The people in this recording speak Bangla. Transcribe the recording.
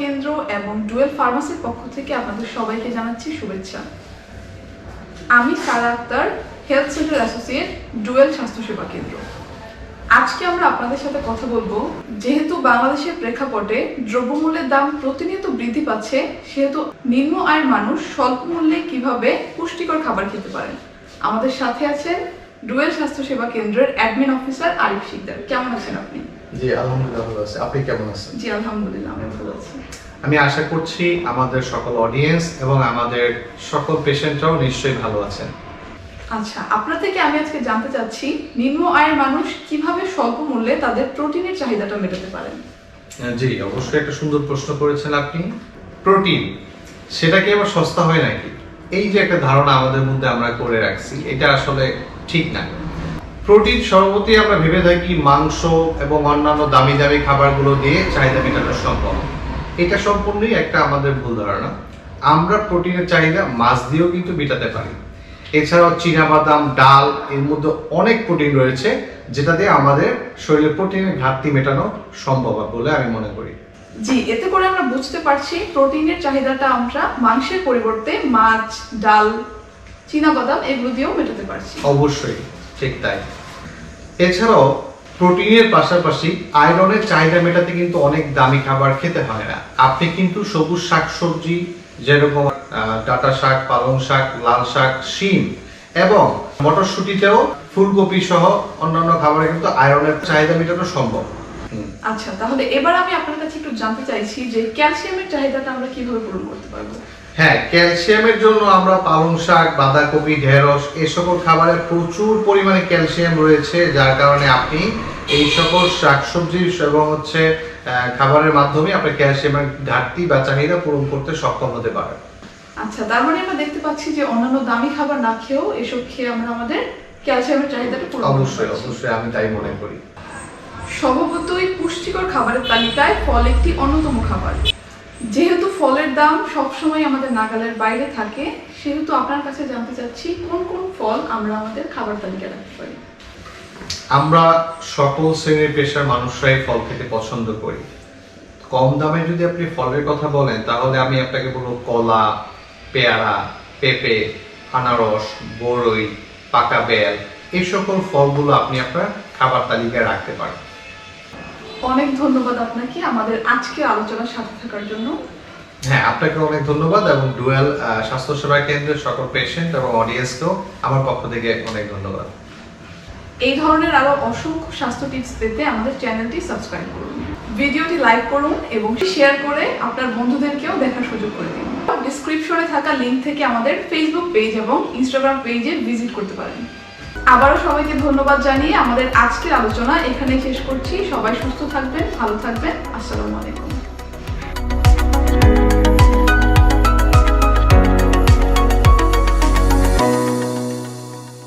কেন্দ্র এবং ডুয়েল ফার্মাসির পক্ষ থেকে আপনাদের সবাইকে জানাচ্ছি শুভেচ্ছা। আমি Sara Akter, health center associate, dual স্বাস্থ্যসেবা কেন্দ্র। আজকে আমরা আপনাদের সাথে কথা বলব, যেহেতু বাংলাদেশের প্রেক্ষাপটে দ্রব্যমূল্যের দাম প্রতিনিয়ত বৃদ্ধি পাচ্ছে, সেহেতু নিম্ন আয়ের মানুষ স্বল্প মূল্যে কীভাবে পুষ্টিকর খাবার খেতে পারেন? আমাদের সাথে আছেন ডুয়েল স্বাস্থ্যসেবা কেন্দ্রের অ্যাডমিন অফিসার আরিফ শিকদার। কেমন আছেন আপনি? জি আলহামদুলিল্লাহ ভালো আছি। আপনি কেমন আছেন? জি আলহামদুলিল্লাহ আমি ভালো আছি। আমি আশা করছি আমাদের সকল অডিয়েন্স এবং আমাদের সকল পেশেন্টরাও নিশ্চয়ই ভালো আছেন। আচ্ছা আপনার থেকে আমি আজকে জানতে চাচ্ছি নিম্ন আয়ের মানুষ কীভাবে স্বল্প মূল্যে তাদের প্রোটিনের চাহিদাটা মেটাতে পারেন? জি অবশ্যই একটা সুন্দর প্রশ্ন করেছেন আপনি। প্রোটিন সেটা কি আবার সস্তা হয় নাকি? এই যে একটা ধারণা আমাদের মধ্যে আমরা করে রাখছি এটা আসলে ঠিক না। প্রোটিন সর্বতি আমরা ভেবে থাকি মাংস এবং অন্যান্য দামি দামি খাবারগুলো দিয়ে চাহিদা মেটানো সম্ভব। এটা সম্পূর্ণই একটা আমাদের ভুল ধারণা। আমরা প্রোটিনের চাহিদা মাছ দিয়েও কিন্তু মেটাতে পারি। এছাড়াও চীনাবাদাম ডাল এর মধ্যে অনেক প্রোটিন রয়েছে যেটা দিয়ে আমাদের শরীরে প্রোটিনের ঘাটতি মেটানো সম্ভব বলে আমি মনে করি। জি এতে করে আমরা বুঝতে পারছি প্রোটিনের চাহিদাটা আমরা মাংসের পরিবর্তে মাছ ডাল চীনাবাদাম এগুলো দিয়েও মেটাতে পারছি। অবশ্যই ঠিক তাই। এছাড়াও, প্রোটিনের পাশাপাশি আয়রনের চাহিদা মেটাতে কিন্তু অনেক দামি খাবার খেতে হয় না। আপনি কিন্তু সবুজ শাকসবজি, যেরকম ডাঁটা শাক, পালং শাক, লাল শাক, শিম এবং মটরশুটিতেও ফুলকপি সহ অন্যান্য খাবারে কিন্তু আয়রনের চাহিদা মেটানো সম্ভব। আচ্ছা তাহলে এবার আমি আপনার কাছে একটু জানতে চাইছি যে ক্যালসিয়ামের চাহিদাটা আমরা কীভাবে পূরণ করতে পারব? হ্যাঁ ক্যালসিয়ামের জন্য আমরা পালং শাক বাঁধাকপি ঢেঁড়স এই সকল খাবারে প্রচুর পরিমাণে ক্যালসিয়াম রয়েছে যার কারণে আপনি এই সকল শাকসবজি এবং হচ্ছে খাবারের মাধ্যমে আপনি ক্যালসিয়ামের ঘাটতি বা চাহিদা পূরণ করতে সক্ষম হতে পারেন। আচ্ছা তার মানে আমরা দেখতে পাচ্ছি যে অন্যান্য দামি খাবার না খেয়েও এসব খেয়ে আমরা আমাদের ক্যালসিয়ামের চাহিদাটা পূরণ করতে অবশ্যই অবশ্যই আমি তাই মনে করি। স্বভাবতই পুষ্টিকর খাবারের তালিকায় ফল একটি অন্যতম খাবার। দাম সবসময় আমাদের নাগালের বাইরে থাকে। সেহেতু আপনার কাছে জানতে চাচ্ছি কোন কোন ফল আমরা আমাদের খাবার তালিকায় রাখতে পারি? আমরা সকল শ্রেণির পেশার মানুষরাই ফল খেতে পছন্দ করি। কম দামে যদি আপনি ফলের কথা বলেন তাহলে আমি আপনাকে বলব কলা পেয়ারা পেঁপে আনারস বড়ই পাকা বেল এই সকল ফলগুলো আপনি আপনার খাবার তালিকায় রাখতে পারেন। অনেক ধন্যবাদ আপনাকে আমাদের আজকের আলোচনার সাথে থাকার জন্য। হ্যাঁ আপনাকে অনেক ধন্যবাদ এবং ডুয়েল স্বাস্থ্যসেবা কেন্দ্রের সকল পেশেন্ট এবং অডিয়েন্সকেও আমার পক্ষ থেকে অনেক ধন্যবাদ। এই ধরনের আরও অসংখ্য স্বাস্থ্য টিপস পেতে আমাদের চ্যানেলটি সাবস্ক্রাইব করুন। ভিডিওটি লাইক করুন এবং শেয়ার করে আপনার বন্ধুদেরকেও দেখার সুযোগ করে দিন। ডিসক্রিপশনে থাকা লিংক থেকে আমাদের ফেসবুক পেজ এবং ইনস্টাগ্রাম পেজে ভিজিট করতে পারেন। আবারও সবাইকে ধন্যবাদ জানিয়ে আমাদের আজকের আলোচনা এখানেই শেষ করছি। সবাই সুস্থ থাকবেন, ভালো থাকবেন। আসসালামু আলাইকুম।